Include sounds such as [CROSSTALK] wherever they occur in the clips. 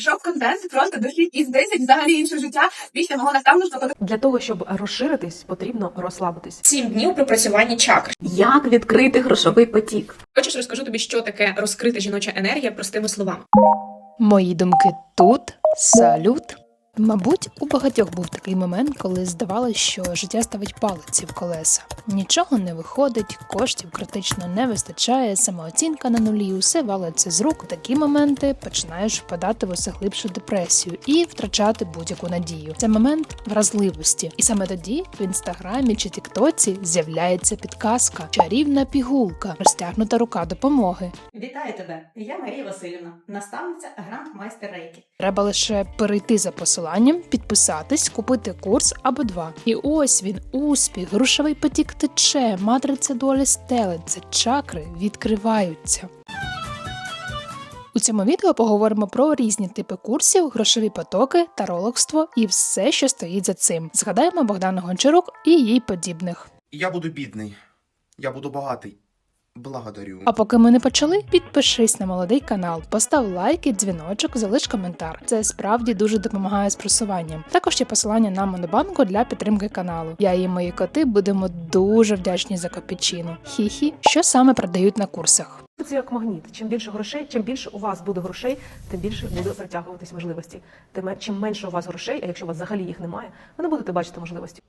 Шок контент просто душі і збережить взагалі інше життя після мого наставництва, Для того, щоб розширитись, потрібно розслабитись. Сім днів пропрацювання чакр. Як відкрити грошовий потік? Хочеш розкажу тобі, що таке розкрита жіноча енергія простими словами. Мої думки тут. Салют. Мабуть, у багатьох був такий момент, коли здавалося, що життя ставить палиці в колеса. Нічого не виходить, коштів критично не вистачає, самооцінка на нулі, усе валиться з рук. У такі моменти починаєш впадати в усе глибшу депресію і втрачати будь-яку надію. Це момент вразливості. І саме тоді в інстаграмі чи тіктоці з'являється підказка, чарівна пігулка, розтягнута рука допомоги. Вітаю тебе! Я Марія Васильівна, наставниця грандмайстер Рейкі. Треба лише перейти за посиланням, підписатись, купити курс або два. І ось він, успіх, грошовий потік тече, матриця долі стелиться, чакри відкриваються. У цьому відео поговоримо про різні типи курсів, грошові потоки, тарологство і все, що стоїть за цим. Згадаємо Богдану Гончарук і їй подібних. Я буду бідний. Я буду багатий. Благодарю. А поки ми не почали, підпишись на молодий канал, постав лайк і дзвіночок, залиш коментар. Це справді дуже допомагає з просуванням. Також є посилання на монобанку для підтримки каналу. Я і мої коти будемо дуже вдячні за копійчину. Хі-хі, що саме продають на курсах. Це як магніт. Чим більше грошей, чим більше у вас буде грошей, тим більше буде притягуватись можливості. Тим чим менше у вас грошей, а якщо у вас взагалі їх немає, ви не будете бачити можливості.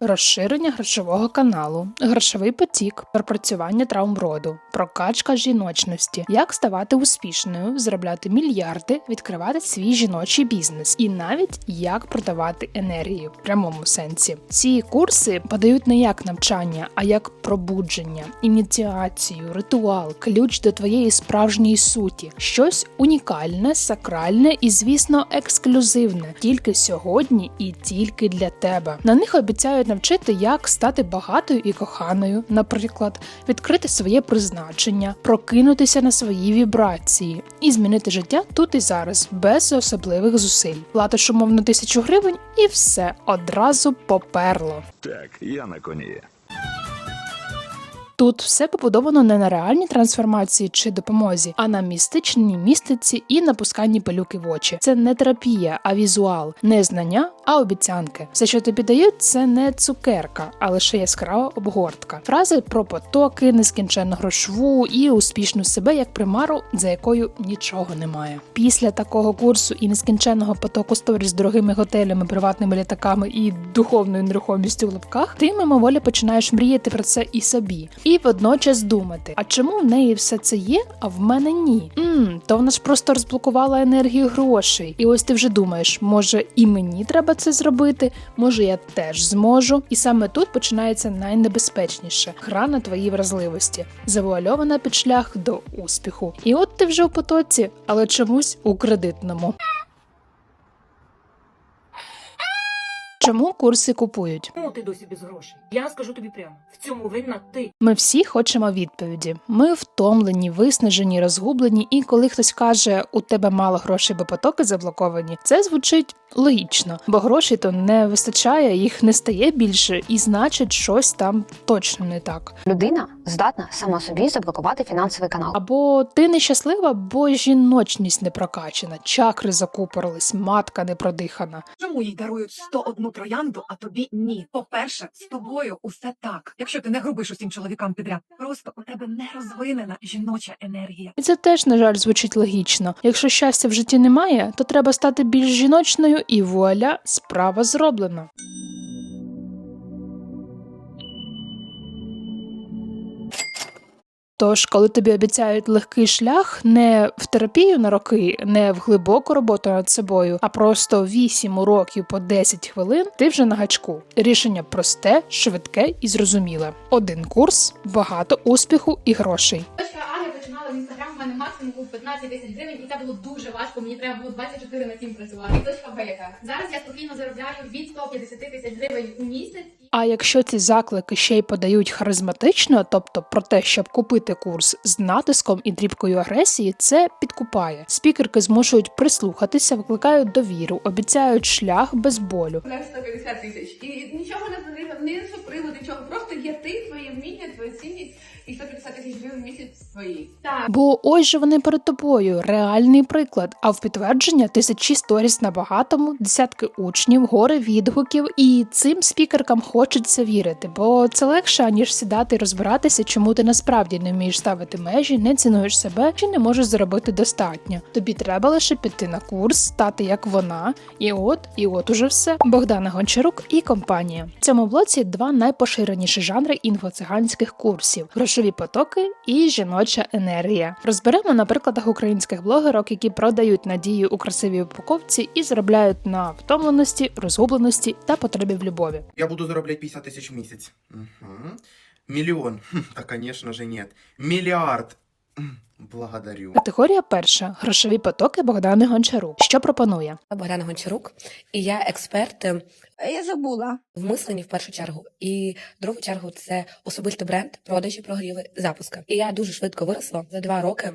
Розширення грошового каналу, грошовий потік, пропрацювання травм роду, прокачка жіночності, як ставати успішною, заробляти мільярди, відкривати свій жіночий бізнес, і навіть як продавати енергію в прямому сенсі. Ці курси подають не як навчання, а як пробудження, ініціацію, ритуал, ключ до твоєї справжньої суті, щось унікальне, сакральне і, звісно, ексклюзивне. Тільки сьогодні і тільки для тебе. На них обіцяють навчити, як стати багатою і коханою, наприклад, відкрити своє призначення, прокинутися на свої вібрації і змінити життя тут і зараз, без особливих зусиль. Платиш умовно тисячу гривень, і все одразу поперло. Так, я на коні. Тут все побудовано не на реальній трансформації чи допомозі, а на містичній містиці і напусканні пилюки в очі. Це не терапія, а візуал, не знання, а обіцянки. Все, що тобі дають, це не цукерка, а лише яскрава обгортка. Фрази про потоки, нескінченну грошову і успішну себе як примару, за якою нічого немає. Після такого курсу і нескінченного потоку сторіс з дорогими готелями, приватними літаками і духовною нерухомістю в лапках, ти мимоволі починаєш мріяти про це і собі, і водночас думати: а чому в неї все це є, а в мене ні? Мм, то вона ж просто розблокувала енергію грошей. І ось ти вже думаєш, може і мені треба це зробити, може я теж зможу. І саме тут починається найнебезпечніше гра на твоїй вразливості, завуальована під шлях до успіху. І от ти вже у потоці, але чомусь у кредитному. Чому курси купують? Чому ти досі без грошей? Я скажу тобі прямо, в цьому винна ти. Ми всі хочемо відповіді. Ми втомлені, виснажені, розгублені, і коли хтось каже, у тебе мало грошей, бо потоки заблоковані, це звучить логічно, бо грошей то не вистачає, їх не стає більше, і значить, щось там точно не так. Людина здатна сама собі заблокувати фінансовий канал. Або ти нещаслива, бо жіночність не прокачана, чакри закупорились, матка не продихана. Чому їй дарують 101 троянду, а тобі ні? По-перше, з тобою усе так. Якщо ти не грубиш усім чоловікам підряд, просто у тебе не розвинена жіноча енергія. І це теж, на жаль, звучить логічно. Якщо щастя в житті немає, то треба стати більш жіночною, і вуаля, справа зроблена. Тож, коли тобі обіцяють легкий шлях не в терапію на роки, не в глибоку роботу над собою, а просто 8 уроків по 10 хвилин, ти вже на гачку. Рішення просте, швидке і зрозуміле. Один курс, багато успіху і грошей. Дочка Аня починала в інстаграм, у мене максимум був 15 тисяч гривень, і це було дуже важко. Мені треба було 24 на 7 працювати. І дочка Бека. Зараз я спокійно заробляю від 150 тисяч гривень у місяць. А якщо ці заклики ще й подають харизматично, тобто про те, щоб купити курс з натиском і дрібкою агресії, це підкупає. Спікерки змушують прислухатися, викликають довіру, обіцяють шлях без болю. На 150 тисяч. І нічого не потрібно, ні супривод, нічого. Просто є ти, твоє вміння, твоя цінність і 150 тисяч гривень в місяць твої. Так. Бо ось же вони перед тобою, реальний приклад. А в підтвердження тисячі сторіс на багатому, десятки учнів, гори відгуків, і цим спікеркам хочеться вірити, бо це легше аніж сідати і розбиратися, чому ти насправді не вмієш ставити межі, не цінуєш себе чи не можеш заробити достатньо. Тобі треба лише піти на курс, стати як вона, і от, і от уже все. Богдана Гончарук і компанія. В цьому блоці два найпоширеніші жанри інфоциганських курсів: грошові потоки і жіноча енергія. Розберемо на прикладах українських блогерок, які продають надію у красивій упаковці і заробляють на втомленості, розгубленості та потребі в любові. Я буду заробляти 50 тисяч в місяць. Угу. Мільйон. [LAUGHS] Та, звісно ж, ні. Мільярд. Благодарю. Категорія перша грошові потоки Богдани Гончарук. Що пропонує? Богдана Гончарук, і я експерт е, Я забула. в мисленні в першу чергу. І в другу чергу це особистий бренд, продажі, прогріви, запуски. І я дуже швидко виросла за два роки.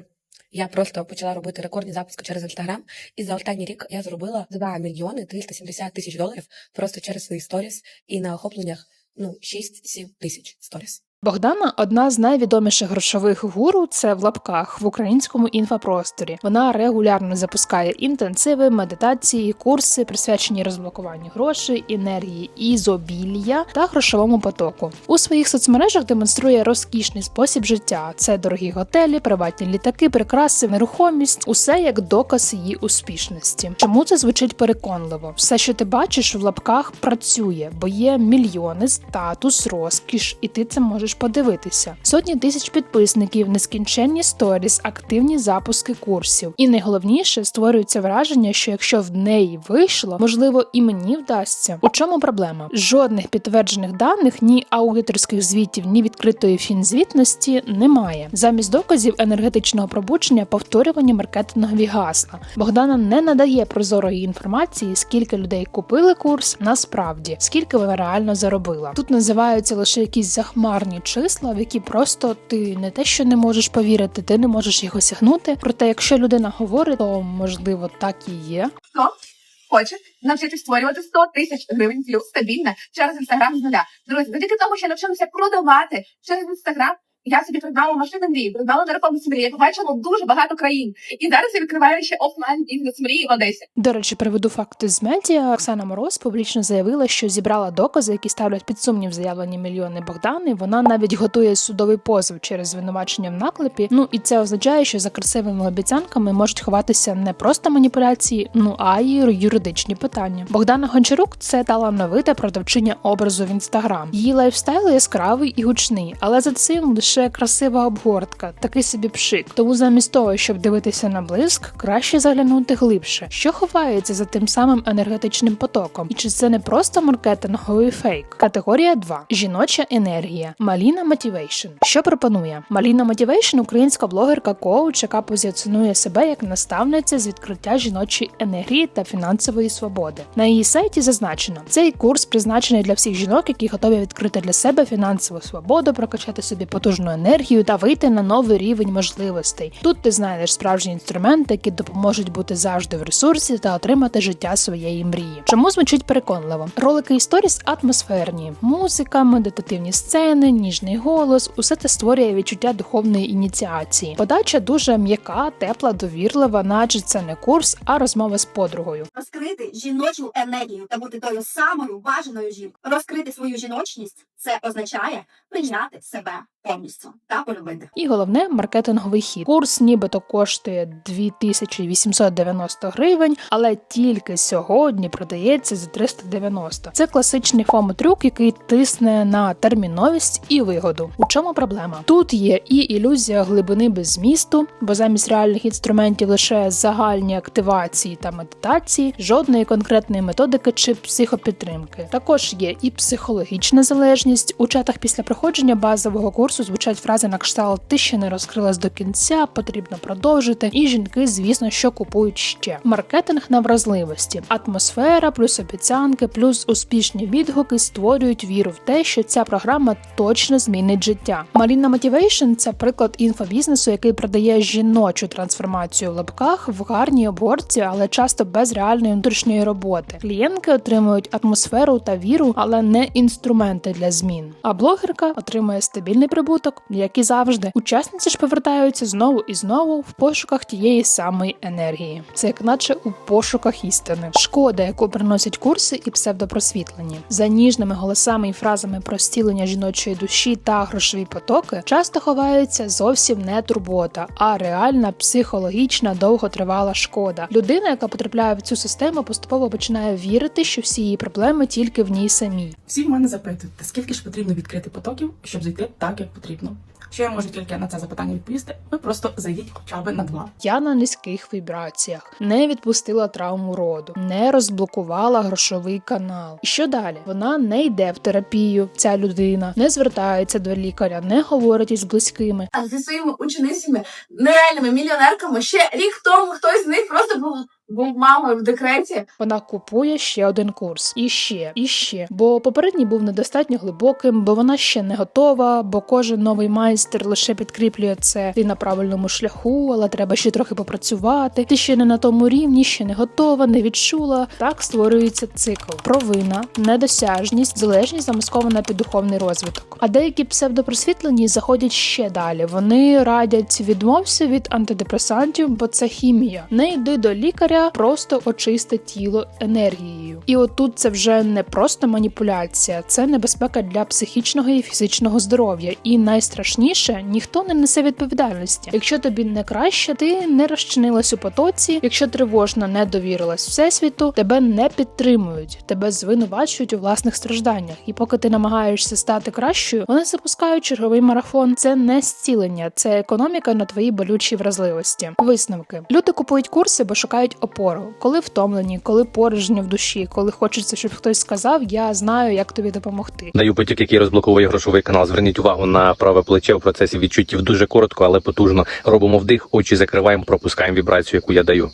Я просто почала робити рекордні запуски через інстаграм, і за останній рік я зробила 2 мільйони 370 тисяч доларів просто через свої сторіс і на охопленнях ну 6-7 тисяч сторіс. Богдана одна з найвідоміших грошових гуру. Це в лапках в українському інфопросторі. Вона регулярно запускає інтенсиви, медитації, курси, присвячені розблокуванню грошей, енергії, ізобілля та грошовому потоку. У своїх соцмережах демонструє розкішний спосіб життя: це дорогі готелі, приватні літаки, прикраси, нерухомість, усе як доказ її успішності. Чому це звучить переконливо? Все, що ти бачиш в лапках, працює, бо є мільйони, статус, розкіш, і ти це можеш подивитися. Сотні тисяч підписників, нескінченні сторіс, активні запуски курсів. І найголовніше створюється враження, що якщо в неї вийшло, можливо, і мені вдасться. У чому проблема? Жодних підтверджених даних, ні аудиторських звітів, ні відкритої фінзвітності немає. Замість доказів енергетичного пробудження повторювані маркетингові гасла. Богдана не надає прозорої інформації, скільки людей купили курс насправді, скільки вона реально заробила. Тут називаються лише якісь захмарні числа, в які просто ти не те, що не можеш повірити, ти не можеш їх осягнути. Проте, якщо людина говорить, то можливо так і є. Хоче навчитись створювати 100 тисяч гривень плюс стабільно через інстаграм з нуля. Друзі, завдяки тому, що навчилися продавати через інстаграм. Я собі придбала машину мрії, придбала нерухомість мрії, я побачила дуже багато країн. І зараз я відкриваю ще офлайн бізнес мрії в Одесі. До речі, приведу факти з медіа. Оксана Мороз публічно заявила, що зібрала докази, які ставлять під сумнів заявлені мільйони Богдани. Вона навіть готує судовий позов через звинувачення в наклепі. Ну і це означає, що за красивими обіцянками можуть ховатися не просто маніпуляції, ну а й юридичні питання. Богдана Гончарук це талановита продавчиня образу в інстаграм. Її лайфстайл яскравий і гучний, але за цим лише красива обгортка, такий собі пшик. Тому замість того, щоб дивитися на блиск, краще заглянути глибше, що ховається за тим самим енергетичним потоком, і чи це не просто маркетинговий фейк? Категорія 2. жіноча енергія. Маліна Мотивейшн. Що пропонує? Маліна Мотивейшн українська блогерка коуч, яка позиціонує себе як наставниця з відкриття жіночої енергії та фінансової свободи. На її сайті зазначено, цей курс призначений для всіх жінок, які готові відкрити для себе фінансову свободу, прокачати собі потужну енергію та вийти на новий рівень можливостей. Тут ти знайдеш справжні інструменти, які допоможуть бути завжди в ресурсі та отримати життя своєї мрії. Чому звучить переконливо? Ролики і сторіс атмосферні, музика, медитативні сцени, ніжний голос усе це створює відчуття духовної ініціації. Подача дуже м'яка, тепла, довірлива, наче це не курс, а розмова з подругою. Розкрити жіночу енергію та бути тою самою бажаною жінкою. Розкрити свою жіночність це означає прийняти себе повністю та полюбити. І головне маркетинговий хід. Курс нібито коштує 2890 гривень, але тільки сьогодні продається за 390. Це класичний фомо-трюк, який тисне на терміновість і вигоду. У чому проблема? Тут є і ілюзія глибини без змісту, бо замість реальних інструментів лише загальні активації та медитації, жодної конкретної методики чи психопідтримки. Також є і психологічна залежність у чатах після проходження базового курсу. Курсу звучать фрази на кшталт ти ще не розкрилась до кінця, потрібно продовжити. І жінки, звісно, що купують ще. Маркетинг на вразливості, атмосфера, плюс обіцянки, плюс успішні відгуки створюють віру в те, що ця програма точно змінить життя. Marina Motivation – це приклад інфобізнесу, який продає жіночу трансформацію в лапках в гарній оборці, але часто без реальної внутрішньої роботи. Клієнтки отримують атмосферу та віру, але не інструменти для змін. А блогерка отримує стабільний прибуток, як і завжди. Учасниці ж повертаються знову і знову в пошуках тієї самої енергії. Це як наче у пошуках істини. Шкода, яку приносять курси і псевдопросвітлені. За ніжними голосами і фразами про стілення жіночої душі та грошові потоки часто ховається зовсім не турбота, а реальна психологічна довготривала шкода. Людина, яка потрапляє в цю систему, поступово починає вірити, що всі її проблеми тільки в ній самій. Всі в мене запитують, та скільки ж потрібно відкрити потоків, щоб зайти так, як потрібно. Що я можу тільки на це запитання відповісти? Ви просто зайдіть хоча б на два. Я на низьких вібраціях, не відпустила травму роду, не розблокувала грошовий канал. І що далі? Вона не йде в терапію. Ця людина не звертається до лікаря, не говорить із близькими. А зі своїми ученицями, нереальними мільйонерками, ще рік тому хтось з них просто був, був мамою в декреті. Вона купує ще один курс, і ще, і ще. Бо попередній був недостатньо глибоким, бо вона ще не готова, бо кожен новий майстер лише підкріплює це. Ти на правильному шляху, але треба ще трохи попрацювати. Ти ще не на тому рівні, ще не готова, не відчула. Так створюється цикл: провина, недосяжність, залежність замаскована під духовний розвиток. А деякі псевдопросвітлені заходять ще далі. Вони радять відмовся від антидепресантів, бо це хімія. Не йди до лікаря, просто очисти тіло енергією. І отут це вже не просто маніпуляція, це небезпека для психічного і фізичного здоров'я. І найстрашніше ніхто не несе відповідальності. Якщо тобі не краще, ти не розчинилась у потоці. Якщо тривожно не довірилась всесвіту, тебе не підтримують, тебе звинувачують у власних стражданнях. І поки ти намагаєшся стати кращою, вони запускають черговий марафон. Це не зцілення, це економіка на твої болючі вразливості. Висновки люди купують курси, бо шукають опору, коли втомлені, коли порожньо в душі, коли хочеться, щоб хтось сказав, я знаю, як тобі допомогти. Даю потік, який розблоковує грошовий канал. Зверніть увагу на праве плече в процесі відчуттів дуже коротко, але потужно. Робимо вдих, очі закриваємо, пропускаємо вібрацію, яку я даю.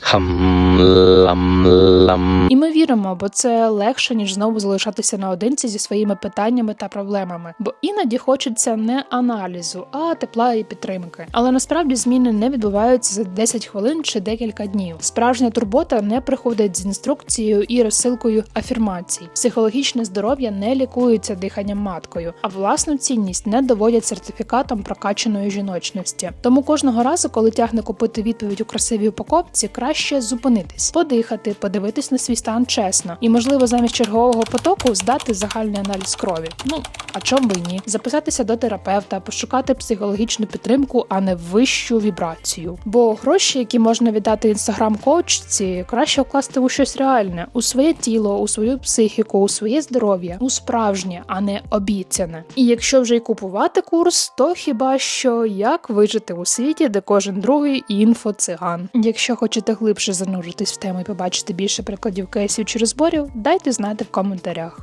Хам лам лам. І ми віримо, бо це легше ніж знову залишатися наодинці зі своїми питаннями та проблемами. Бо іноді хочеться не аналізу, а тепла і підтримки. Але насправді зміни не відбуваються за 10 хвилин чи декілька днів. Справжня турбота не приходить з інструкцією і розсилкою афірмацій. Психологічне здоров'я не лікується диханням маткою, а власну цінність не доводять сертифікатом прокачаної жіночності. Тому кожного разу, коли тягне купити відповідь у красивій упаковці, краще зупинитись, подихати, подивитись на свій стан чесно, і можливо замість чергового потоку здати загальний аналіз крові. Ну а чом би ні? Записатися до терапевта, пошукати психологічну підтримку, а не вищу вібрацію. Бо гроші, які можна віддати інстаграм-коучці, краще вкласти у щось реальне, у своє тіло, у свою психіку, у своє здоров'я, у справжнє, а не обіцяне. І якщо вже й купувати курс, то хіба що як вижити у світі, де кожен другий інфо-циган. Якщо хочете глибше зануритись в тему і побачити більше прикладів кейсів чи розборів, дайте знати в коментарях.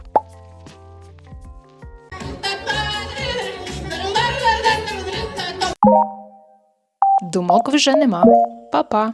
Думок вже нема. Па-па!